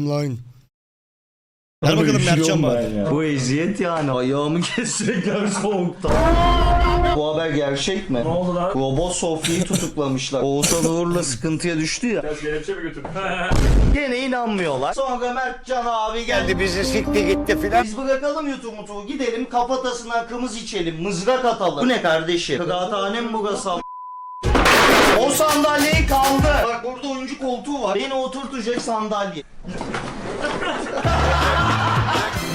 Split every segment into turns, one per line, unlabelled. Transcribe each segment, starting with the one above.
Line. Gel bakalım Mertcan var.
Bu eziyet yani. Ayağımı kesecekler soğukta. Bu haber gerçek mi?
Ne oldu lan?
Robot Sofya'yı tutuklamışlar. Oğuzhan Uğur'la sıkıntıya düştü ya.
Biraz kelepçe mi götürdün?
Gene inanmıyorlar. Sonra Mertcan abi geldi bizi sikti gitti filan. Biz bırakalım YouTube mutuğu gidelim kafatasına kımız içelim mızrak atalım. Bu ne kardeşim? Kıraathane mi burası? O sandalyeyi kaldı. Bak burada oyuncu koltuğu var. Beni oturtacak sandalye.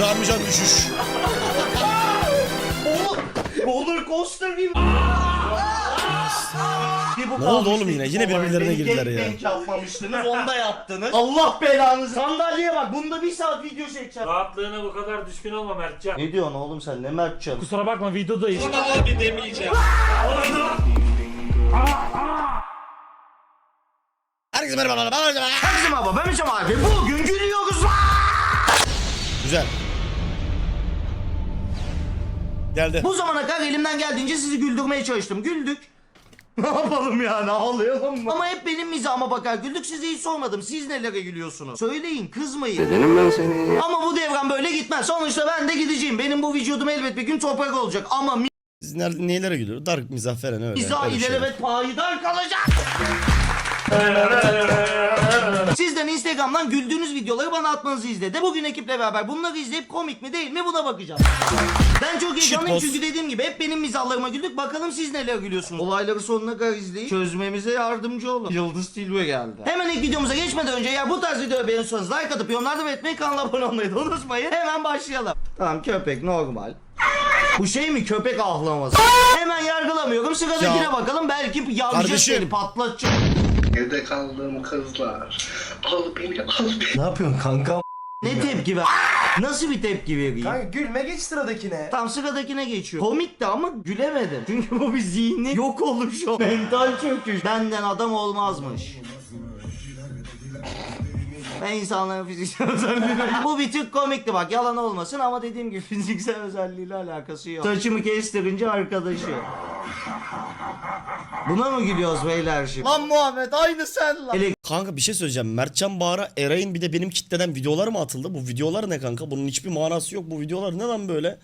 Ramizan düşüş.
Oğlum roller coaster gibi. Bir bu
Ne oldu oğlum yine? Yine birbirlerine girdiler ya.
gangbang yapmamıştınız. Onda yaptınız. Allah belanızı. Sandalyeye bak. Bunda bir saat video çekeceğim.
Rahatlığına bu kadar düşkün olma Mertcan.
Ne diyorsun oğlum sen? Ne Mertcan?
Kusura bakma videodayız.
Herkese merhaba. Ercan.
Herkese merhaba ben Hüsam abi. Bugün gülüyoruz.
Güzel. Geldi.
Bu zamana kadar elimden geldiğince sizi güldürmeye çalıştım. Güldük. Ne yapalım yani ağlayalım mı? Ama hep benim mizahıma bakar güldük size hiç sormadım. Siz nelere gülüyorsunuz? Söyleyin kızmayın. Dedim ben seni. Ama bu devran böyle gitmez. Sonuçta ben de gideceğim. Benim bu vücudum elbet bir gün toprak olacak. Ama
Siz nerede, neylere gülüyor? Dark mizah falan öyle.
mizah
öyle şeyler.
ilelebet payidar kalacak. Sizden Instagram'dan güldüğünüz videoları bana atmanızı izledim. Bugün ekiple beraber bunları izleyip komik mi değil mi buna bakacağım. Ben çok heyecanlıyım çünkü dediğim gibi hep benim mizahlarıma güldük. Bakalım siz neler gülüyorsunuz. Olayları sonuna kadar izleyip çözmemize yardımcı olun. Yıldız Tilbe geldi. Hemen ilk videomuza geçmeden önce eğer bu tarz videoyu beğeniyorsanız like atıp yorumlarda belirtmeyi kanala abone olmayı da unutmayın. Hemen başlayalım. Tamam köpek normal. Bu şey mi köpek ahlaması? Hemen yargılamıyorum. Sıradakine
Ya.
bakalım. Belki yargıcı
Kardeşim.
seni patlatacak.
Evde kaldığım kızlar. Al beni al beni.
Ne yapıyorsun kanka? Ne tepki ver? Nasıl bir tepki vereyim?
Kanka gülme geç sıradakine.
Tam sıradakine geçiyor. Komikti ama gülemedim. Çünkü bu bir zihni yok oluş o. Mental çöküş. Benden adam olmazmış. Ben insanların fiziksel özelliğine... Bu bir tık komikti bak yalan olmasın ama dediğim gibi fiziksel özelliğiyle alakası yok. Saçımı kestirince arkadaşı. Buna mı gülüyoruz beyler şimdi? Lan Muhammed aynı sen lan.
Kanka bir şey söyleyeceğim. Mertcan Bağır'a Eray'ın bir de benim kitleden videolar mı atıldı? Bu videolar ne kanka? Bunun hiçbir manası yok. Bu videolar ne lan böyle?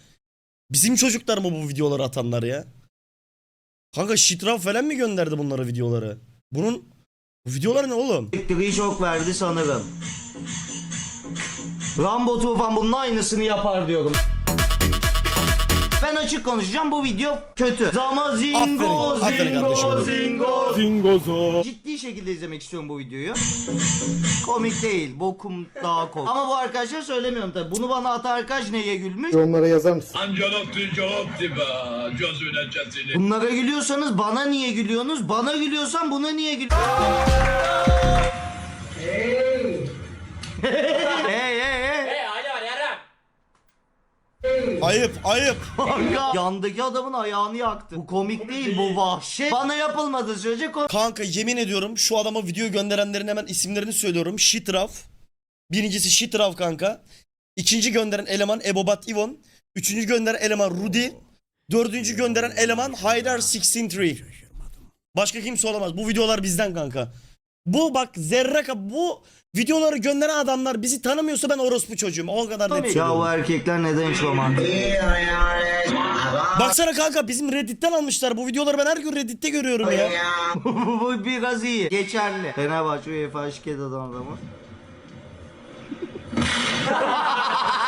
Bizim çocuklar mı bu videoları atanlar ya? Kanka Şitraf falan mı gönderdi bunlara videoları? Bunun bu videolar ne oğlum?
Elektriği şok verdi sanırım. Rambo Tufan bunun aynısını yapar diyorum. Ben açık konuşacağım bu video kötü. Zama zingo
Aferin, aferin
zingo
kardeşim.
zingo.
Zingozo.
Ciddi şekilde izlemek istiyorum bu videoyu. Komik değil. Bokum daha komik. Ama bu arkadaşlar söylemiyorum tabi. Bunu bana atan arkadaş neye gülmüş?
Yorumlara yazar mısın?
Giolotti be. Gözüne cezini.
Bunlara gülüyorsanız bana niye gülüyorsunuz? Bana gülüyorsan buna niye gülüyorsun? hey hey hey.
Ayıp ayıp.
Kanka yandaki adamın ayağını yaktı. Bu komik değil bu vahşet. Bana yapılmadığı sürece komik.
Kanka yemin ediyorum şu adama video gönderenlerin hemen isimlerini söylüyorum. Şitraf. Birincisi Şitraf kanka. İkinci gönderen eleman Ebobat Ivon. Üçüncü gönderen eleman Rudy. Dördüncü gönderen eleman Haydar 163. Başka kimse olamaz. Bu videolar bizden kanka. Bu bak zerre bu videoları gönderen adamlar bizi tanımıyorsa ben orospu çocuğum. O kadar net
Ya bu
söylüyorum.
erkekler neden hiç romantik?
Baksana kanka bizim Reddit'ten almışlar. Bu videoları ben her gün Reddit'te görüyorum ya.
bu bu biraz iyi. Geçerli. Fenerbahçe UEFA şirket adam adamı.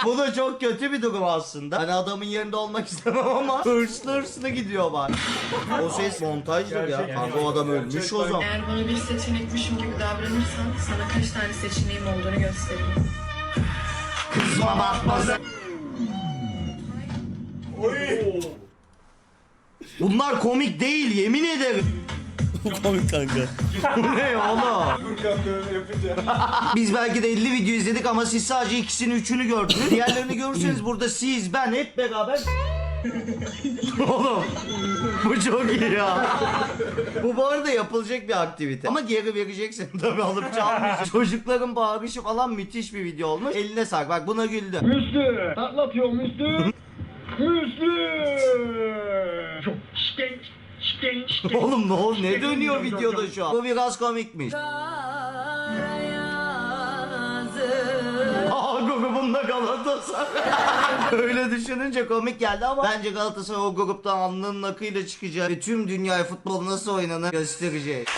Bu da çok kötü bir durum aslında. Hani adamın yerinde olmak istemem ama hırslı hırslı gidiyor bak. O ses montajdır ya. Kanka o adam ölmüş o zaman.
Eğer bana bir seçenekmişim gibi davranırsan sana kaç tane seçeneğim olduğunu göstereyim.
Kızma bakma sen. Bunlar komik değil yemin ederim.
Komik kanka.
Bu ne oğlum? Biz belki de 50 video izledik ama siz sadece ikisini üçünü gördünüz. Diğerlerini görürseniz burada siz ben hep beraber Oğlum bu çok iyi ya. Bu bu arada yapılacak bir aktivite. Ama geri vereceksin tabii alıp çalmayacaksın. Çocukların bağırışı falan müthiş bir video olmuş. Eline sak bak buna güldü.
Müslü. Patlatıyor Müslü. Müslü.
Oğlum ne oldu ne dönüyor videoda şu an? Bu biraz komikmiş.
Kar yazı
Galatasaray. Öyle düşününce komik geldi ama bence Galatasaray o gruptan alnının akıyla çıkacak ve tüm dünyaya futbol nasıl oynanır gösterecek.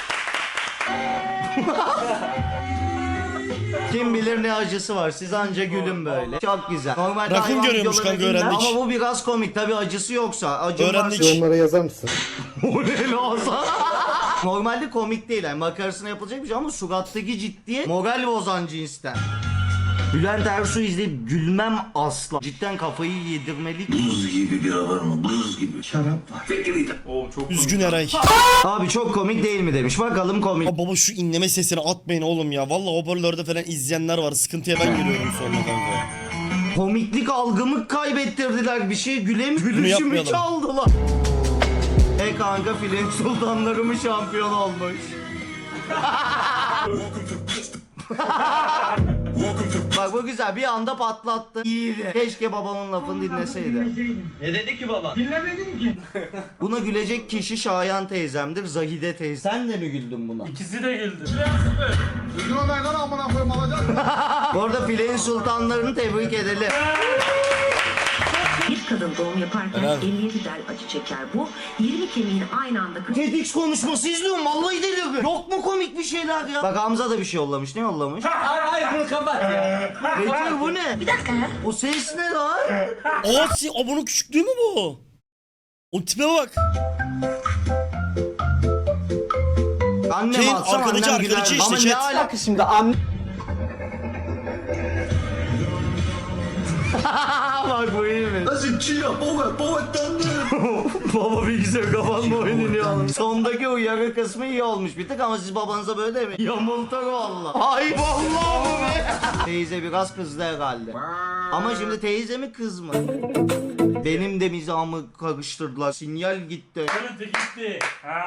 Kim bilir ne acısı var. Siz anca gülün böyle. Çok güzel. Normalde
Rakun
hayvan
görüyormuş
videoları
kanka,
bilmem
öğrendik.
Ama bu biraz komik. Tabii acısı yoksa. Acı
Öğrendik.
varsa-
Yorumlara yazar mısın?
o ne lan? Normalde komik değil yani makarasına yapılacak bir şey ama surattaki ciddiye moral bozan cinsten. Bülent Ersoy izleyip gülmem asla. Cidden kafayı yedirmelik.
Oo çok
Üzgün Eray.
Abi çok komik değil mi demiş. Bakalım komik.
Aa, baba şu inleme sesini atmayın oğlum ya. Vallahi hoparlörde falan izleyenler var. Sıkıntıya ben giriyorum sonra kanka.
Komiklik algımı kaybettirdiler. Bir şey gülem
Bunu
gülüşümü çaldılar. E kanka film sultanları mı şampiyon olmuş? Bak bu güzel bir anda patlattı. İyiydi. Keşke babamın lafını dinleseydi.
Ne dedi ki baba?
Buna gülecek kişi Şayan teyzemdir, Zahide teyze. Sen de mi güldün buna?
İkisi de güldü.
Bu arada filenin sultanlarını tebrik edelim.
Kadın doğum yaparken
Helal.
57 del acı çeker. Bu 20 kemiğin aynı anda kırık
TEDx konuşması izliyorum vallahi deliyorum. Yok mu komik bir şeyler ya? Bak Hamza da bir şey yollamış. Ne yollamış? hayır hayır bunu kapat ya. Betül bu ne?
Bir dakika ya.
O ses ne lan?
Aa si aa, bunun küçüklüğü mü bu? O tipe bak.
Annem
Şeyin
atsam annem güler.
arkadaki işte,
Ama ne
chat.
alaka şimdi anne... Mi? Baba bilgisayar kapanma oynuyor. Sondaki uyarı kısmı iyi olmuş bir tık ama siz babanıza böyle değil mi? Yamultur valla. Ay vallahi bu be. Teyze biraz kızdı herhalde. Ama şimdi teyze mi kız mı? Benim de mizahımı karıştırdılar. Sinyal gitti.
Görüntü gitti. Ha.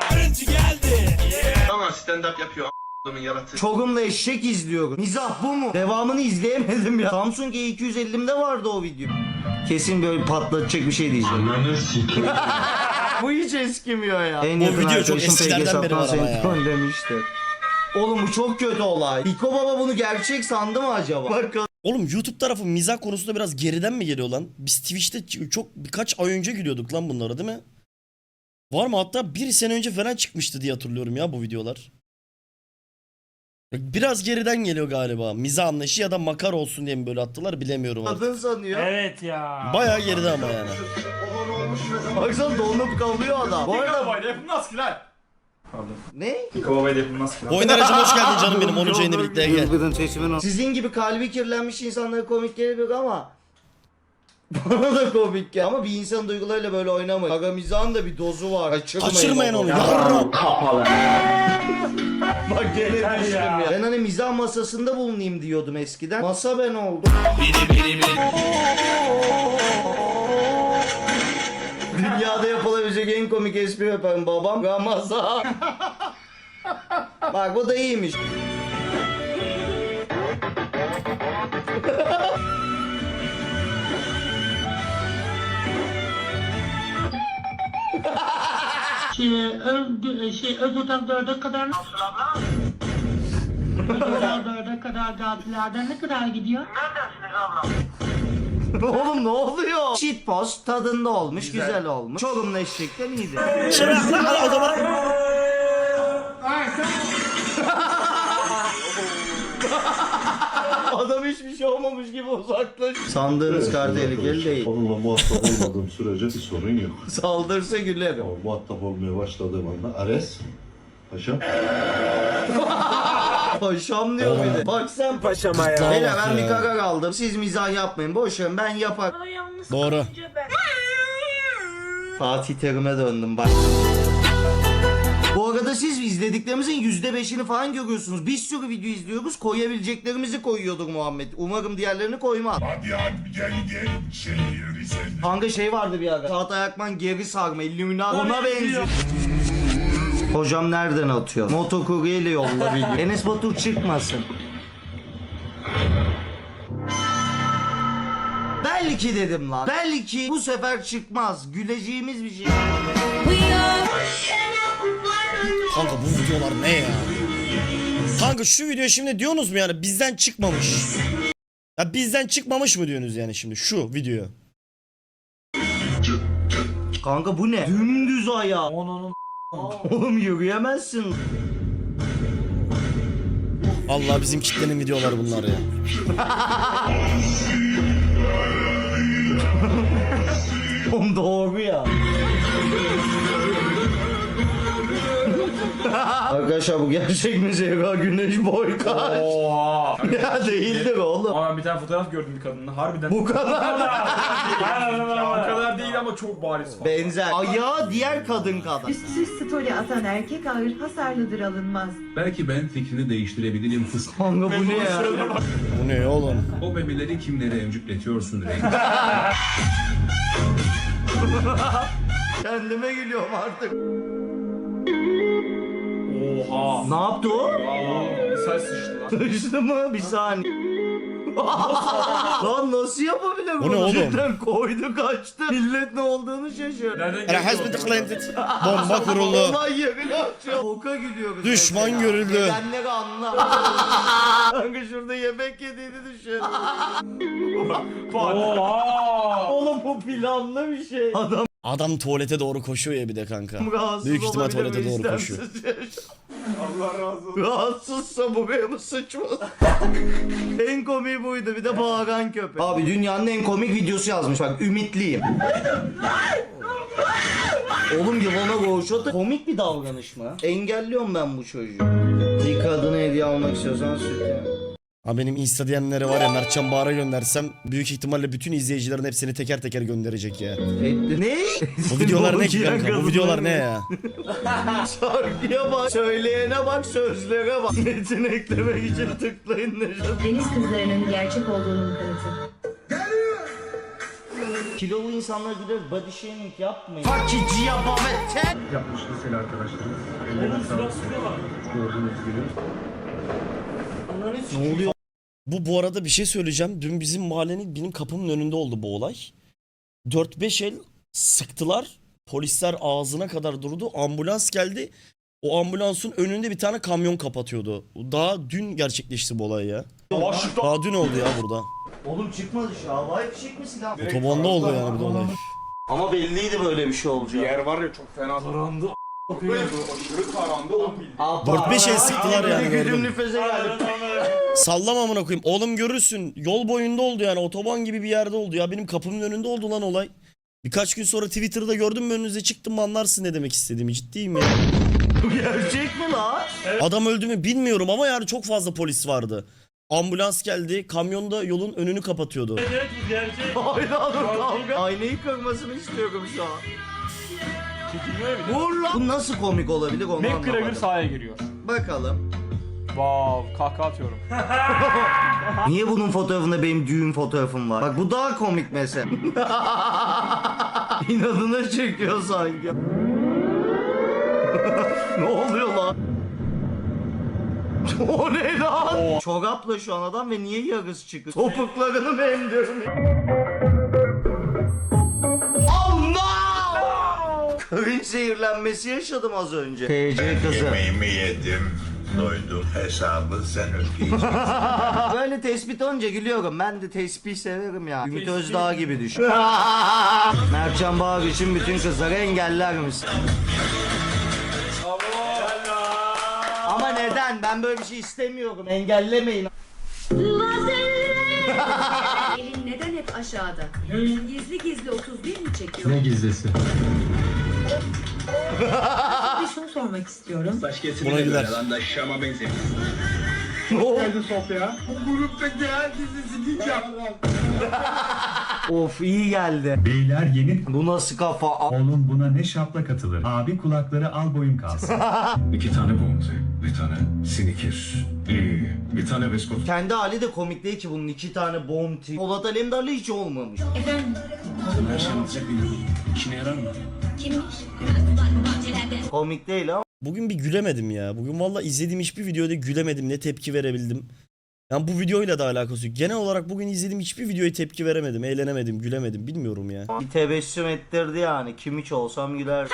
Ama stand up yapıyor yaratığı.
Çorum'da eşek izliyorum. Mizah bu mu? Devamını izleyemedim ya. Samsung E250'imde vardı o video. Kesin böyle patlatacak bir şey diyeceğim. bu hiç eskimiyor ya. En
O
yakın
video çok eskilerden beri var ama ya.
trollemişti. Oğlum bu çok kötü olay. Piko Baba bunu gerçek sandı mı acaba? Bakalım.
Oğlum YouTube tarafı mizah konusunda biraz geriden mi geliyor lan? Biz Twitch'te çok birkaç ay önce gülüyorduk lan bunlara değil mi? Var mı? Hatta bir sene önce falan çıkmıştı diye hatırlıyorum ya bu videolar. Biraz geriden geliyor galiba. Mizah anlayışı ya da makar olsun diye mi böyle attılar bilemiyorum artık.
Kadın sanıyor.
Evet ya.
Bayağı geride ama yani.
Baksana donup kalıyor adam. Bu arada
Babayla yapılmaz ki lan.
ne?
Babayla yapılmaz ki lan.
Oyunlaracım hoş geldin canım benim. 10. yayında birlikte gel.
Sizin gibi kalbi kirlenmiş insanlara komik gelebilir ama bana da komik gel. Ama bir insanın duygularıyla böyle oynamayın. Aga mizahın da bir dozu var. Kaçırmayın,
Kaçırmayın onu.
Ya.
Yarram.
Bak gene düştüm
ya.
ya. Ben hani mizah masasında bulunayım diyordum eskiden. Masa ben oldum. Dünyada yapılabilecek en komik espri yapan babam Ramazan. Bak bu da iyiymiş.
Şey, ö, şey, öbürden dörde kadar... Öbürden dörde kadar gazilerden ne kadar gidiyor?
Oğlum ne oluyor? Cheat post tadında olmuş, güzel, olmuş. Çorumlu eşekten iyiydi.
Şimdi o zaman
Adam hiçbir şey olmamış gibi uzaklaş. Sandığınız kadar tehlikeli değil.
Onunla muhatap olmadığım sürece bir sorun yok.
Saldırsa gülerim.
Ama muhatap olmaya başladığım anda Ares, paşam,
Paşam diyor bir de. Bak sen paşama ya. Beyler ben bir karar aldım. Siz mizah yapmayın. Boş verin ben yaparım.
Doğru.
Fatih Terim'e döndüm bak. Bu arada siz izlediklerimizin yüzde beşini falan görüyorsunuz. Bir sürü video izliyoruz. Koyabileceklerimizi koyuyorduk Muhammed. Umarım diğerlerini koymaz. Kanka şey vardı bir ara. Çağatay Akman geri sarma. Illuminati. Ona benziyor. Hocam nereden atıyor? Motokuryeyle yolla video. Enes Batur çıkmasın. Belki dedim lan. Belki bu sefer çıkmaz. Güleceğimiz bir şey.
Kanka bu videolar ne ya? Kanka şu video şimdi diyorsunuz mu yani bizden çıkmamış. Ha bizden çıkmamış mı diyorsunuz yani şimdi şu video?
Kanka bu ne? Dümdüz ayağı. Oğlum yürüyemezsin.
Allah bizim kitlenin videoları bunlar ya.
Oğlum doğru ya. Arkadaşlar bu gerçek mi Zehra Güneş boykot?
Oha.
ya değildir oğlum.
Ama ben bir tane fotoğraf gördüm bir kadının. Harbiden.
Bu kadar.
Ya, o kadar değil ama çok bariz.
Benzer. Ayağı diğer kadın kadar.
Üstsüz story atan erkek ağır hasarlıdır alınmaz.
Belki ben fikrini değiştirebilirim fıstık.
Kanka bu ne ya?
Bu ne oğlum?
O bebeleri kimlere emcükletiyorsun renk?
Kendime gülüyorum artık.
Oha.
Ne yaptı o?
Aa, misal sıçtı lan.
Sıçtı mı? Bir saniye. Lan nasıl yapabilir
Bu ne oğlum?
Cidden koydu kaçtı. Millet ne olduğunu şaşırdı.
Nereden
Ana has been declared. Bomba kuruldu.
Olay yerine atıyor. Boka gidiyoruz.
Düşman
mesela.
görüldü.
Nedenleri anla. Kanka şurada yemek yediğini düşün.
Oha.
Oğlum bu planlı bir şey. Adam
Adam tuvalete doğru koşuyor ya bir de kanka.
rahatsız
Büyük ihtimal
olabilir
tuvalete doğru
İstemsiz
koşuyor.
Allah razı olsun.
Rahatsızsa buraya mı sıçmaz? en komiği buydu bir de bağıran köpek. Abi dünyanın en komik videosu yazmış bak ümitliyim. Oğlum yılana koğuşata komik bir davranış mı? Engelliyorum ben bu çocuğu. Bir kadına hediye almak istiyorsan süt yani.
Ha benim Insta DM'leri var ya Mertcan Bağır'a göndersem büyük ihtimalle bütün izleyicilerin hepsini teker teker gönderecek ya.
Ne?
Bu videolar ne ki kanka? Bu videolar ne ya?
Şarkıya bak, söyleyene bak, sözlere bak. Metin eklemek için tıklayın Nejat.
Deniz kızlarının gerçek olduğunun kanıtı.
Kilolu insanlar gider body shaming yapmayın. Fakici yapamete.
Yapmış liseli arkadaşlarımız. Ellerine sağlık. Gördüğünüz gibi.
Ne oluyor?
Bu bu arada bir şey söyleyeceğim. Dün bizim mahallenin benim kapımın önünde oldu bu olay. 4-5 el sıktılar. Polisler ağzına kadar durdu. Ambulans geldi. O ambulansın önünde bir tane kamyon kapatıyordu. Daha dün gerçekleşti bu olay ya. Daha dün oldu ya burada.
Oğlum çıkmadı şu havai fişek mi silah?
Otobanda oldu yani bu olay.
Ama belliydi böyle bir şey olacağı.
Yer var ya çok fena. Karandı. Aşırı karandı lan bildiğin.
Abba.
4-5 el sıktılar yani,
Güdüm
gördüm.
nüfeze geldi.
Sallam amına koyayım. Oğlum görürsün. Yol boyunda oldu yani. Otoban gibi bir yerde oldu ya. Benim kapımın önünde oldu lan olay. Birkaç gün sonra Twitter'da gördüm mü önünüze çıktım mı anlarsın ne demek istediğimi. Ciddiyim ya.
Bu gerçek mi la?
Adam öldü mü bilmiyorum ama yani çok fazla polis vardı. Ambulans geldi. Kamyonda yolun önünü kapatıyordu.
Evet bu gerçek.
Oğlum kavga. Aynayı kırmasını istiyorum şu an.
Çekilmiyor bir de.
Vur lan. Bu nasıl komik olabilir onu
McGregor
anlamadım.
sahaya giriyor.
Bakalım.
Wow, kahkaha atıyorum.
Niye bunun fotoğrafında benim düğün fotoğrafım var? Bak bu daha komik mesela. İnadına çekiyor sanki. ne oluyor lan? o ne lan? Çorapla şu an adam ve niye yarısı çıkıyor? Topuklarını mı emdiyorum? Allah! Karın zehirlenmesi yaşadım az önce. TC kızı.
Yemeğimi yedim. Doydum. Hesabı sen ödeyeceksin.
Böyle tespit olunca gülüyorum. Ben de tespih severim ya. Ümit Özdağ gibi düşün. Mertcan Bağır için bütün kızları engeller misin? Ama neden? Ben böyle bir şey istemiyorum. Engellemeyin.
Elin neden hep aşağıda? Gizli gizli 31 mi çekiyor?
Ne gizlisi?
Bir şunu sormak istiyorum.
Buna gider.
Lan Şam'a benzemiş.
Of iyi geldi.
Beyler yeni
Bu nasıl kafa? A-
oğlum buna ne şaplak atılır. Abi kulakları al boyun kalsın.
İki tane bounty, bir tane sinikir, iyi, bir tane beskot.
Kendi hali de komik değil ki bunun iki tane bounty. Polat Alemdar'la hiç olmamış.
Efendim?
Her şey alacak bir işine yarar mı?
Kimmiş?
Komik değil ama.
Bugün bir gülemedim ya. Bugün valla izlediğim hiçbir videoda gülemedim. Ne tepki verebildim. Yani bu videoyla da alakası yok. Genel olarak bugün izlediğim hiçbir videoya tepki veremedim. Eğlenemedim, gülemedim. Bilmiyorum ya.
Bir tebessüm ettirdi yani. Kim hiç olsam güler.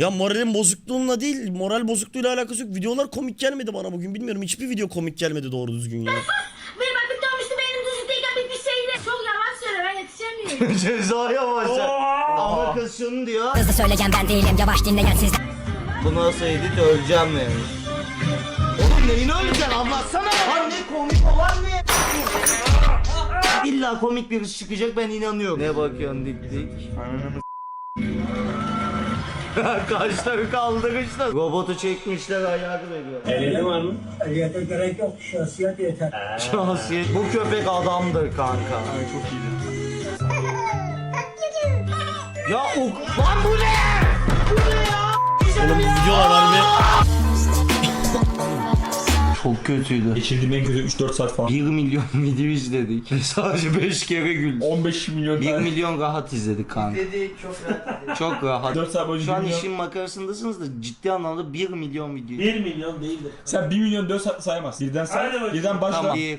Ya moralin bozukluğunla değil, moral bozukluğuyla alakası yok. Videolar komik gelmedi bana bugün. Bilmiyorum hiçbir video komik gelmedi doğru düzgün ya.
Benim bak bir dönmüştü benim düz
Cezaya başla. Ama kız şunu diyor.
Hızlı söyleyeceğim ben değilim yavaş dinleyen siz.
Bu nasıl edit öleceğim yani. Oğlum neyini öleceksin anlatsana. Lan ne komik olan ne? İlla komik birisi çıkacak ben inanıyorum. Ne bakıyorsun dik dik? Kaşları kaldırmışlar. Robotu çekmişler ayağı veriyor.
Ehliyeti var mı? Ehliyete gerek yok. Şahsiyet yeter.
Şahsiyet. Bu köpek adamdır kanka. çok iyi. Ya o... Lan bu ne? Bu ne ya?
Oğlum bu videolar harbi.
Çok kötüydü.
Geçirdiğim en kötü 3-4 saat falan.
1 milyon video izledik. Ve sadece 5 kere güldük.
15 milyon
1
tane.
milyon rahat izledik kanka.
Dedik çok rahat dedik.
Çok rahat.
4 saat boyunca
Şu an
1 milyon.
işin makarasındasınız da ciddi anlamda 1 milyon video.
1 milyon değildir.
Sen 1 milyon 4 saat sayamazsın. Birden say.
Hadi bakayım.
Birden başla.
Tamam. 1,